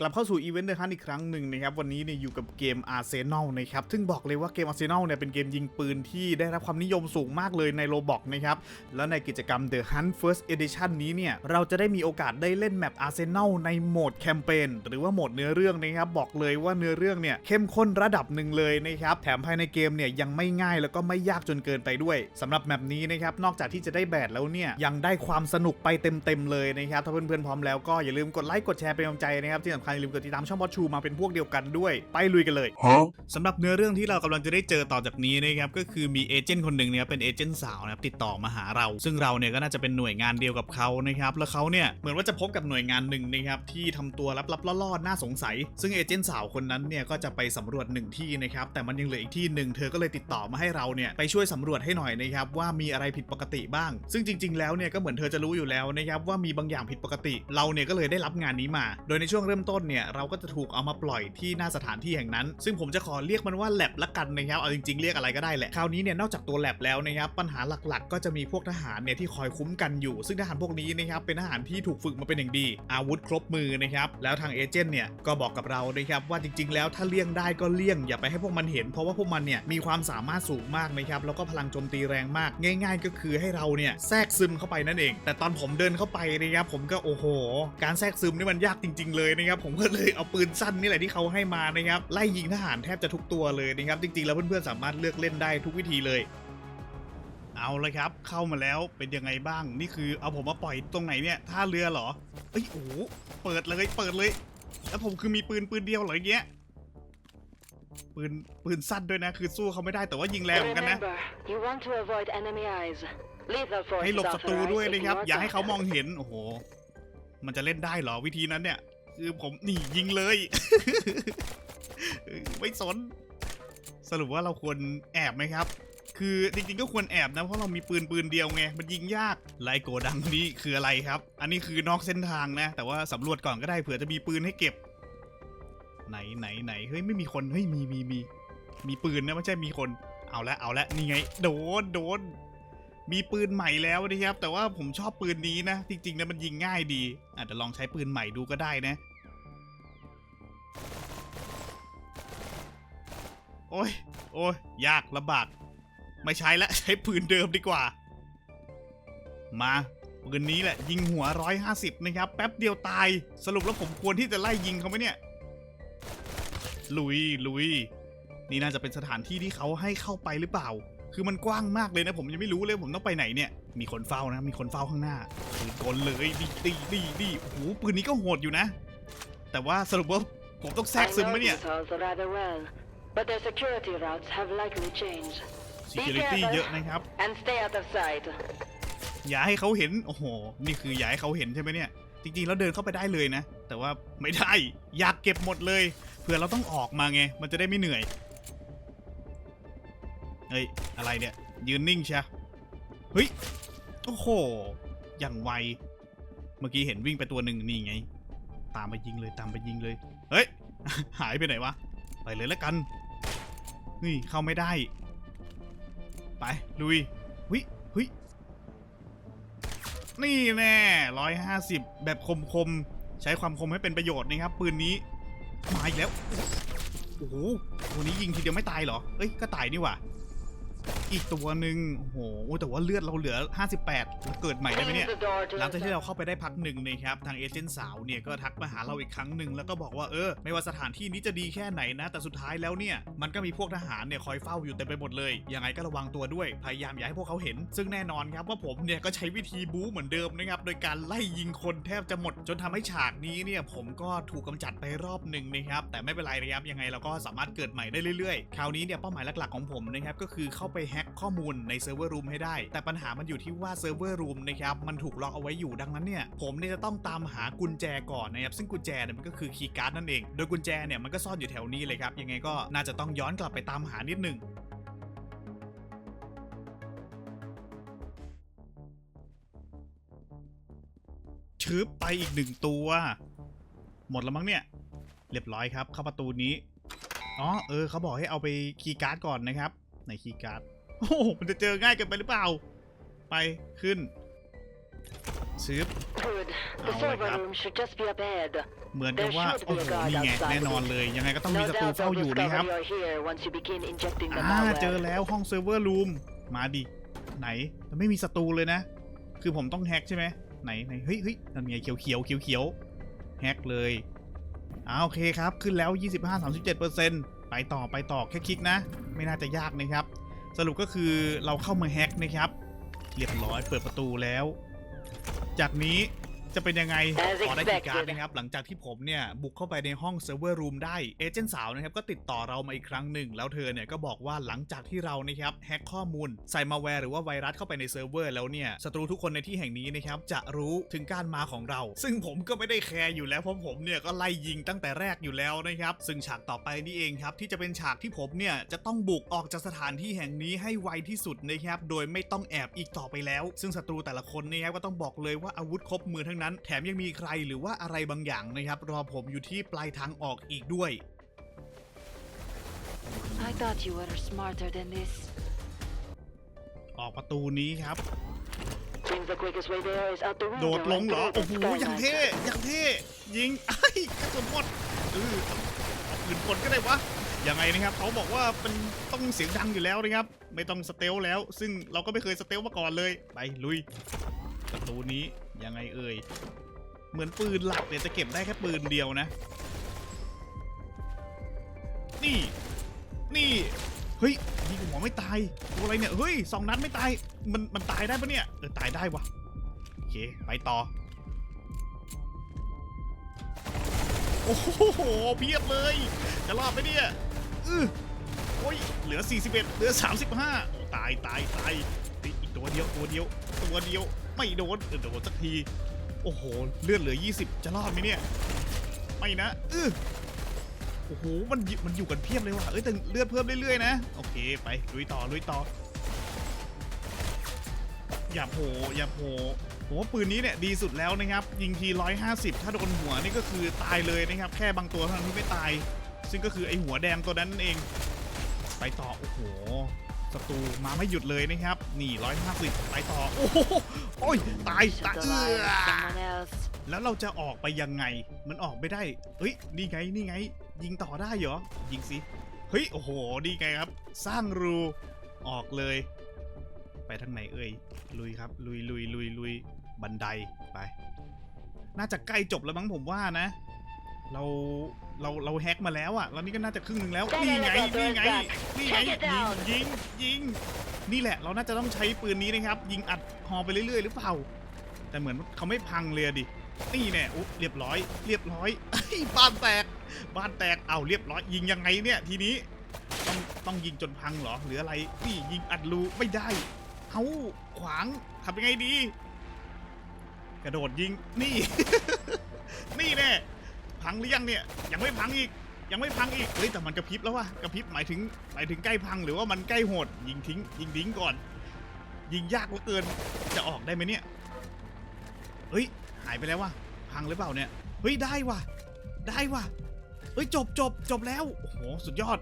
กลับเข้าสู่อีเวนต์เดอะฮันอีกครั้งหนึ่งนะครับ วันนี้เนี่ยอยู่กับเกมอาร์เซนอลนะครับ ซึ่งบอกเลยว่าเกมอาร์เซนอลเนี่ยเป็นเกมยิงปืนที่ได้รับความนิยมสูงมากเลยในโรบอกนะครับ แล้วในกิจกรรม The Hunt First Edition นี้เนี่ย เราจะได้มีโอกาสได้เล่นแมปอาร์เซนอลในโหมดแคมเปญหรือว่าโหมดเนื้อเรื่องนะครับ บอกเลยว่าเนื้อเรื่องเนี่ยเข้มข้นระดับหนึ่งเลยนะครับ แถมภายในเกมเนี่ยยังไม่ง่ายแล้วก็ไม่ยากจนเกินไปด้วยสำหรับแมปนี้นะครับนอกจากที่จะได้แบดแล้วเนี่ยยังได้ความสนุกไปเต็มๆเลยนะครับถ้าเพื่อนๆพร้อมแล้วก็อย่าลืมกดไลค์กดแชร์เป็นกำลังใจนะครับที่สำคัญอย่าลืมกดติดตามช่องบอสชูมาเป็นพวกเดียวกันด้วย ไปลุยกันเลย Huh? สำหรับเนื้อเรื่องที่เรากำลังจะได้เจอต่อจากนี้นะครับก็คือมีเอเจนต์คนหนึ่งเนี่ยเป็นเอเจนต์สาวนะครับติดต่อมาหาเรา ซึ่งเราเนี่ยก็น่าจะเป็นหน่วยงานเดียวกับเขานะครับแล้วเขาเนี่ยเหมือนว่าจะพบกับหน่วยงานหนึ่งนะครับที่ทำตัวลับๆล่อๆน่าสงสัย ซึ่งเอเจนต์สาวคนนั้นเนี่ยก็จะไปสำรวจหนึ่งที่นะครับแต่มันยังเหลืออีกที่หนึ่งเธอก็เลยติดต่อมาให้เราเนี่ยไปช่วยสำรวจให้หน่อยนะครับว่ามีอะไรผิดปกติบ้าง ซึ่งจริง ๆ แล้วเนี่ยก็เหมือนเธอจะรู้อยู่แล้วนะครับว่ามีบางอย่างผิดปกติ เราเนี่ยก็เลยได้รับงานนี้มา โดยในช่วงเริ่มต้นเนี่ยเราก็จะถูกเอามาปล่อยที่หน้าสถานที่แห่งนั้น ซึ่งผมจะขอเรียกมันว่าแลบละกันนะครับเอาจริงๆเรียกอะไรก็ได้แหละคราวนี้เนี่ยนอกจากตัวแลบแล้วนะครับปัญหาหลักๆ ก็จะมีพวกทหารเนี่ยที่คอยคุ้มกันอยู่ ซึ่งทหารพวกนี้นะครับเป็นทหารที่ถูกฝึกมาเป็นอย่างดี อาวุธครบมือนะครับแล้วทางเอเจนต์เนี่ยก็บอกกับเรานะครับว่าจริง ๆ แล้วถ้าเลี่ยงได้ก็เลี่ยงอย่าไปให้พวกมันเห็น เพราะว่าพวกมันเนี่ยมีความสามารถสูงมากนะครับแล้วก็พลังโจมตีแรงมาก ง่าย ๆ ก็คือให้เราเนี่ยแทรกซึมเข้าไปนั่นเอง แต่ตอนผมเดินเข้าไปนะครับผมก็โอ้โห การแทรกซึมนี่มันยากจริง ๆ เลยนะครับผมก็เลยเอาปืนสั้นนี่แหละที่เขาให้มานะครับไล่ยิงทหารแทบจะทุกตัวเลยนะครับจริงๆแล้วเพื่อนๆสามารถเลือกเล่นได้ทุกวิธีเลย เอาเลยครับ เข้ามาแล้วเป็นยังไงบ้างนี่คือเอาผมมาปล่อยตรงไหนเนี่ยท่าเรือเหรอเอ้ยโอ้โหเปิดเลยเปิดเลย แล้วผมคือมีปืนปืนเดียวเหรออย่างเงี้ยปืนปืนสั้นด้วยนะ คือสู้เขาไม่ได้แต่ว่ายิงแรงเหมือนกันนะ Remember, you want to avoid enemy eyes. Lethal force ให้หลบ is ศัตรู authorized ด้วย if นะครับ you are อย่าให้เขามอง targeted. เห็นโอ้โหมันจะเล่นได้เหรอวิธีนั้นเนี่ย คือผมหนียิงเลย ไม่สน สรุปว่าเราควรแอบไหมครับ คือจริงๆก็ควรแอบนะ เพราะเรามีปืนปืนเดียวไง มันยิงยากไลโกดังนี้คืออะไรครับ อันนี้คือนอกเส้นทางนะ แต่ว่าสำรวจก่อนก็ได้เผื่อจะมีปืนให้เก็บ ไหนไหนไหนเฮ้ยไม่มีคน เฮ้ยมีมีมี มีปืนนะไม่ใช่มีคน เอาละเอาละนี่ไง โดนโดนมีปืนใหม่แล้วนะครับ แต่ว่าผมชอบปืนนี้นะ จริงๆนะมันยิงง่ายดีอาจจะลองใช้ปืนใหม่ดูก็ได้นะ อ้ย โอ้ย ยากลำบาก ไม่ใช้ละใช้ปืนเดิมดีกว่า มาปืนนี้แหละยิงหัว150นะครับ แป๊บเดียวตาย สรุปแล้วผมควรที่จะไล่ยิงเขาไหมเนี่ย ลุยลุย นี่น่าจะเป็นสถานที่ที่เขาให้เข้าไปหรือเปล่า คือมันกว้างมากเลยนะ ผมยังไม่รู้เลยผมต้องไปไหนเนี่ย มีคนเฝ้านะ มีคนเฝ้าข้างหน้าปืนกลเลยดีดีดีดีโอ้โหปืนนี้ก็โหดอยู่นะ แต่ว่าสรุปว่าผมต้องแทรกซึมไหมเนี่ย these halls rather well, but their security routes have likely changed. security เยอะนะครับ And stay out of sight. อย่าให้เขาเห็น โอ้โห นี่คืออย่าให้เขาเห็นใช่ไหมเนี่ย จริงๆ แล้วเดินเข้าไปได้เลยนะ แต่ว่าไม่ได้ อยากเก็บหมดเลย เผื่อเราต้องออกมาไง มันจะได้ไม่เหนื่อย เฮ้ย อะไรเนี่ย ยืนนิ่งใช่เฮ้ย โอ้โห อย่างไว เมื่อกี้เห็นวิ่งไปตัวหนึ่งนี่ไง ตามไปยิงเลย ตามไปยิงเลย เฮ้ย หายไปไหนวะ ไปเลยแล้วกัน นี่เข้าไม่ได้ ไป ลุยวิเฮ้ยนี่แน่ร้อยห้าสิบแบบคมคมใช้ความคมให้เป็นประโยชน์นะครับ ปืนนี้ มาอีกแล้ว โอ้โหตัวนี้ยิงทีเดียวไม่ตายเหรอ เอ้ย ก็ตายนี่หว่า อีกตัวหนึ่งโอ้โหแต่ว่าเลือดเราเหลือ 58เราเกิดใหม่ได้ไหม Clean เนี่ย the door to หลังจากที่ the เราเข้าไปได้พักหนึ่งนะครับทางเอเจนต์สาวเนี่ยก็ทักมาหาเราอีกครั้งหนึ่งแล้วก็บอกว่าเออไม่ว่าสถานที่นี้จะดีแค่ไหนนะแต่สุดท้ายแล้วเนี่ยมันก็มีพวกทหารเนี่ยคอยเฝ้าอยู่เต็มไปหมดเลยยังไงก็ระวังตัวด้วยพยายามอย่าให้พวกเขาเห็น ซึ่งแน่นอนครับว่าผมเนี่ยก็ใช้วิธีบู๊เหมือนเดิมนะครับโดยการไล่ยิงคนแทบจะหมด จนทำให้ฉากนี้เนี่ยผมก็ถูกกำจัดไปรอบหนึ่งนะครับแต่ไม่เป็นไรนะครับยังไงเราก็สามารถเกิดใหม่ได้เรื่อยๆคราวนี้เนี่ยเป้าหมายหลักๆของผมนะครับก็คือเข้าไปแฮ็กข้อมูลในเซิร์ฟเวอร์รูมให้ได้ แต่ปัญหามันอยู่ที่ว่าเซิร์ฟเวอร์รูมนะครับมันถูกล็อกเอาไว้อยู่ดังนั้นเนี่ยผมเนี่ยจะต้องตามหากุญแจก่อนนะครับซึ่งกุญแจเนี่ยมันก็คือคีย์การ์ดนั่นเอง โดยกุญแจเนี่ยมันก็ซ่อนอยู่แถวนี้เลยครับยังไงก็น่าจะต้องย้อนกลับไปตามหานิดหนึงชืบไปอีกหนึ่งตัว หมดแล้วมั้งเนี่ย เรียบร้อยครับ เข้าประตูนี้ อ๋อ เออ เขาบอกให้เอาไปคีย์การ์ดก่อนนะครับ ในคีย์การ์ด โอ้โหมันจะเจอง่ายเกินไปหรือเปล่า ไปขึ้นชืบ Good. The Oh my server God. room should just be up ahead. เหมือนกับว่า There should be โอ้ a โห guard นี่ไง outside แน่นอนเลย ยังไงก็ต้องมี No ศัตรู doubt เฝ้า they'll อยู่ discover นะครับ you're here once you begin injecting the อ่า เจอ malware. แล้วห้องเซิร์ฟเวอร์รูม มาดิ ไหนแต่ไม่มีศัตรูเลยนะ คือผมต้องแฮกใช่ไหม ไหนไหนเฮ้ยเฮ้ยนั่นไงเขียวเขียวเขียวเขียวแฮกเลยอ่าโอเคครับ ขึ้นแล้ว 25-37%ไปต่อไปต่อแค่คลิกนะ ไม่น่าจะยากนะครับ สรุปก็คือเราเข้ามาแฮกนะครับ เรียบร้อยเปิดประตูแล้ว จากนี้ จะเป็นยังไง As ขอได้คีย์การ์ด expected นะครับ หลังจากที่ผมเนี่ย บุกเข้าไปในห้องเซิร์ฟเวอร์รูมได้ เอเจนต์สาวนะครับ ก็ติดต่อเรามาอีกครั้งหนึ่ง แล้วเธอเนี่ย ก็บอกว่าหลังจากที่เรานะครับแฮ็กข้อมูลใส่มาแวร์หรือว่าไวรัสเข้าไปในเซิร์ฟเวอร์แล้วเนี่ยศัตรูทุกคนในที่แห่งนี้นะครับจะรู้ถึงการมาของเรา ซึ่งผมก็ไม่ได้แคร์อยู่แล้วเพราะผมเนี่ยก็ไล่ยิงตั้งแต่แรกอยู่แล้วนะครับซึ่งฉากต่อไปนี่เองครับที่จะเป็นฉากที่ผมเนี่ยจะต้องบุกออกจากสถานที่แห่งนี้ให้ไวที่สุดนะครับโดยไม่ต้องแอบอีกต่อไปแล้ว ซึ่งศัตรูแต่ละคนเนี่ยก็ต้องบอกเลยว่าอาวุธครบมือทั้งนั้นแถมยังมีใครหรือว่าอะไรบางอย่างนะครับ รอผมอยู่ที่ปลายทางออกอีกด้วย I thought you were smarter than this. ออกประตูนี้ครับ Seems the quickest way there is out the โด window ดลง and เหรอ through โอ้ the โห skylight. อย่างเท่อย่างเท่ยิงไอ้ยกระสุนหมดเออเอาเอาปืนกลก็ได้วะยังไงนะครับเขาบอกว่าเป็นต้องเสียงดังอยู่แล้วนะครับ ไม่ต้องสเตลแล้ว ซึ่งเราก็ไม่เคยสเตลมาก่อนเลย ไปลุย ประตูนี้ยังไงเอ่ย เหมือนปืนหลักเนี่ยจะเก็บได้แค่ปืนเดียวนะ นี่ นี่ เฮ้ยยิงหัวไม่ตายตัวอะไรเนี่ย เฮ้ยสองนัดไม่ตาย มันมันตายได้ปะเนี่ย เออตายได้วะโอเค ไปต่อ โอ้โห เพียบเลย จะรอดไหมเนี่ยอือโอ้ย เหลือ 41 เหลือ 35โอ้ตาย ตาย ตายเฮ้ยอีกตัวเดียว ตัวเดียว ตัวเดียว ไม่โดนเออโดนสักที โอ้โห เลือดเหลือ 20 จะรอดไหมเนี่ย ไม่นะอือโอ้โห มันมันอยู่กันเพียบเลยว่ะ เอ้ยแต่เลือดเพิ่มเรื่อยๆนะ โอเค ไปลุยต่อลุยต่อ อย่าโผล่อย่าโผล่ผมว่าปืนนี้เนี่ยดีสุดแล้วนะครับ ยิงที 150 ถ้าโดนหัวนี่ก็คือตายเลยนะครับ แค่บางตัวเท่านั้นที่ไม่ตาย ซึ่งก็คือไอหัวแดงตัวนั้นนั่นเอง ไปต่อ โอ้โห ศัตรูมาไม่หยุดเลยนะครับ นี่150ไปต่อ โอ้โหโอ้ยตายตายเออแล้วเราจะออกไปยังไง มันออกไม่ได้ เฮ้ย นี่ไง นี่ไง ยิงต่อได้เหรอ ยิงสิ เฮ้ย โอ้โห นี่ไงครับ สร้างรู ออกเลย ไปทางไหนเอ่ย ลุยครับ ลุยลุยลุยลุยบันได ไป น่าจะใกล้จบแล้วมั้งผมว่านะ เราเราเราแฮกมาแล้วอะแล้วนี่ก็น่าจะครึ่งหนึ่งแล้ว That นี่ไง elevator นี่ is ไง back. นี่ไง Take it ยิง down. ยิงยิงนี่แหละ เราน่าจะต้องใช้ปืนนี้นะครับ ยิงอัดฮอไปเรื่อยๆ หรือเปล่า แต่เหมือนเขาไม่พังเลยอะดินี่แน่อุ๊ยเรียบร้อย เรียบร้อยเอ้ยบ้านแตกบ้านแตกเอาเรียบร้อย ยิงยังไงเนี่ยทีนี้ต้องต้องยิงจนพังเหรอหรืออะไรนี่ยิงอัดรูไม่ได้เอาขวางทำยังไงดี กระโดดยิงนี่ นี่แน่ พังหรือยังเนี่ยยังไม่พังอีก ยังไม่พังอีกเฮ้ยแต่มันกระพริบแล้ววะกระพริบหมายถึงหมายถึงใกล้พังหรือว่ามันใกล้โหดยิงทิ้งยิงทิ้งก่อน ยิงยากเหลือเกินจะออกได้ไหมเนี่ยเฮ้ยหายไปแล้ววะพังหรือเปล่าเนี่ยเฮ้ยได้ว่ะ ได้ว่ะเฮ้ยจบจบจบแล้วโอ้โหสุดยอด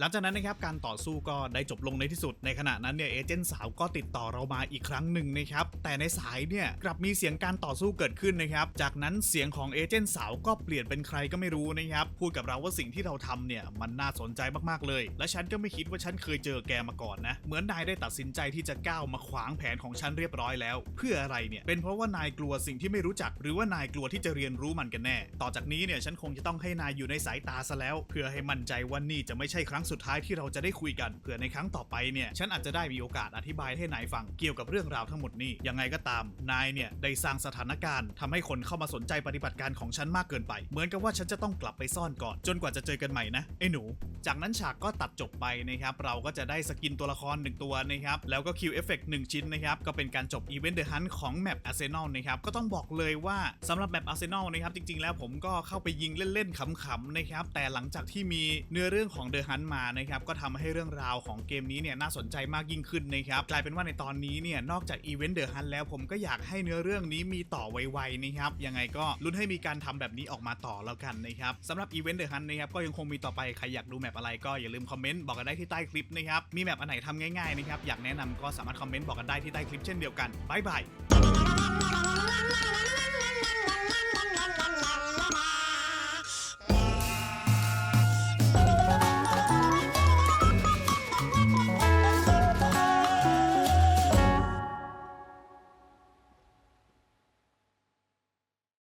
หลังจากนั้นนะครับการต่อสู้ก็ได้จบลงในที่สุด ในขณะนั้นเนี่ยเอเจนต์สาวก็ติดต่อเรามาอีกครั้งหนึ่งนะครับแต่ในสายเนี่ยกลับมีเสียงการต่อสู้เกิดขึ้นนะครับจากนั้นเสียงของเอเจนต์สาวก็เปลี่ยนเป็นใครก็ไม่รู้นะครับพูดกับเราว่าสิ่งที่เราทำเนี่ยมันน่าสนใจมากๆเลย และฉันก็ไม่คิดว่าฉันเคยเจอแกมาก่อนนะเหมือนนายได้ตัดสินใจที่จะก้าวมาขวางแผนของฉันเรียบร้อยแล้ว เพื่ออะไรเนี่ยเป็นเพราะว่านายกลัวสิ่งที่ไม่รู้จัก หรือว่านายกลัวที่จะเรียนรู้มันกันแน่ ต่อจากนี้เนี่ยฉันคงจะต้องให้นายอยู่ในสายตาซะแล้ว เพื่อให้มั่นใจว่านี่จะไม่ใช่ครั้งสุดท้ายที่เราจะได้คุยกันเพื่อในครั้งต่อไปเนี่ยฉันอาจจะได้มีโอกาสอธิบายให้นายฟังเกี่ยวกับเรื่องราวทั้งหมดนี้ยังไงก็ตามนายเนี่ยได้สร้างสถานการณ์ทำให้คนเข้ามาสนใจปฏิบัติการของฉันมากเกินไป เหมือนกับว่าฉันจะต้องกลับไปซ่อนก่อน จนกว่าจะเจอกันใหม่นะไอ้หนู จากนั้นฉากก็ตัดจบไปนะครับเราก็จะได้สกินตัวละครหนึ่งตัวนะครับแล้วก็คิวเอฟเฟกต์หนึ่งชิ้นนะครับก็เป็นการจบอีเวนต์เดอะฮันของแมปอาร์เซนอลนะครับก็ต้องบอกเลยว่าสำหรับแมปอาร์เซนอลนะครับจริงๆ แล้วผมก็เข้าไปยิงเล่นๆขำๆนะครับแต่หลังจากที่มีเนื้อเรื่องของเดอะฮันมานะครับก็ทำให้เรื่องราวของเกมนี้เนี่ยน่าสนใจมากยิ่งขึ้นนะครับกลายเป็นว่าในตอนนี้เนี่ยนอกจากอีเวนต์เดอะฮันแล้วผมก็อยากให้เนื้อเรื่องนี้มีต่อไวๆนะครับยังไงก็ลุ้นให้มีการทำแบบนี้ออกมาต่อแล้วกันนะครับสำหรับอีเวนต์เดอะฮันนะครับก็ยังคงมีต่อไปใครอยากดูแมปอะไรก็อย่าลืมคอมเมนต์บอกกันได้ที่ใต้คลิปนะครับมีแมปอันไหนทำง่ายๆนะครับอยากแนะนำก็สามารถคอมเมนต์บอกกันได้ที่ใต้คลิปเช่นเดียวกันบ๊ายบาย